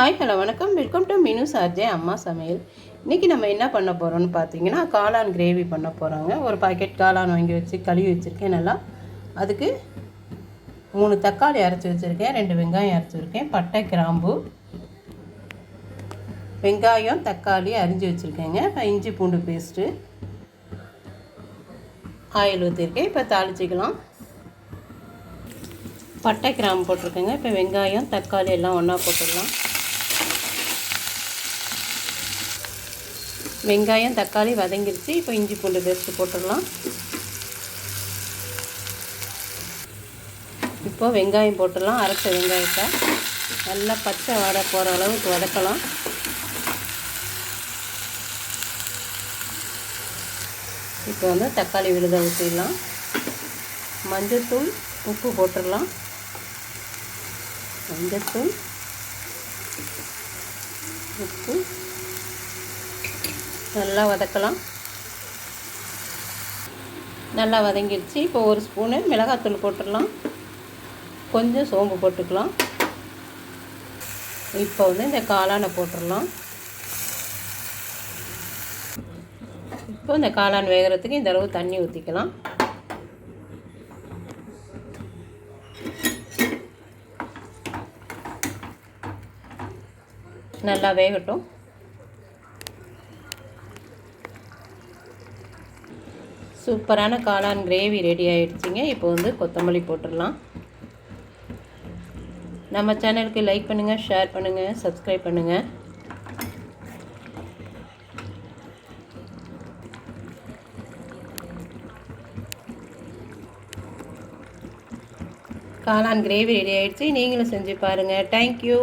Hi hello வணக்கம். Welcome to Minu சார்ஜே அம்மா சமையல். இன்றைக்கி நம்ம என்ன பண்ண போகிறோம்னு பார்த்தீங்கன்னா காளான் கிரேவி பண்ண போகிறோங்க ஒரு பாக்கெட் காளான் வாங்கி வச்சு கழுவி வச்சுருக்கேன் நல்லா. அதுக்கு மூணு தக்காளி அரைச்சி வச்சுருக்கேன் ரெண்டு வெங்காயம் அரைச்சி வச்சுருக்கேன் பட்டை கிராம்பு வெங்காயம் தக்காளி அரிஞ்சு வச்சுருக்கேங்க. இஞ்சி பூண்டு பேஸ்ட்டு ஆயில் ஊற்றிருக்கேன் இப்போ தாளிச்சிக்கலாம். பட்டை கிராம்பு போட்டிருக்கேங்க. இப்போ வெங்காயம் தக்காளி எல்லாம் ஒன்றா போட்டுடலாம். வெங்காயம் தக்காளி வதங்கிருச்சு. இப்போ இஞ்சி பூண்டு பேஸ்ட்டு போட்டுடலாம். இப்போ வெங்காயம் போட்டுடலாம். அரைச்ச வெங்காயத்தை நல்லா பச்சை வடை போகிற அளவுக்கு வதக்கலாம். இப்போ வந்து தக்காளி விழுத ஊற்றிடலாம் மஞ்சள்தூள் உப்பு போட்டுடலாம். மஞ்சள்தூள் உப்பு. நல்லா வதக்கலாம். நல்லா வதங்கிடுச்சு. இப்போ ஒரு ஸ்பூனு மிளகாத்தூள் போட்டுடலாம். கொஞ்சம் சோம்பு போட்டுக்கலாம். இப்போ வந்து இந்த காளானை போட்டுடலாம். இப்போ இந்த காளான் வேகிறதுக்கு இந்த அளவு தண்ணி ஊற்றிக்கலாம் நல்லா வேகட்டும். சூப்பரான காளான் கிரேவி ரெடி ஆகிடுச்சிங்க இப்போ வந்து கொத்தமல்லி போட்டுடலாம். நம்ம சேனலுக்கு லைக் பண்ணுங்கள் ஷேர் பண்ணுங்கள் சப்ஸ்கிரைப் பண்ணுங்கள் காளான் கிரேவி ரெடி ஆகிடுச்சி நீங்களும் செஞ்சு பாருங்கள் தேங்க்யூ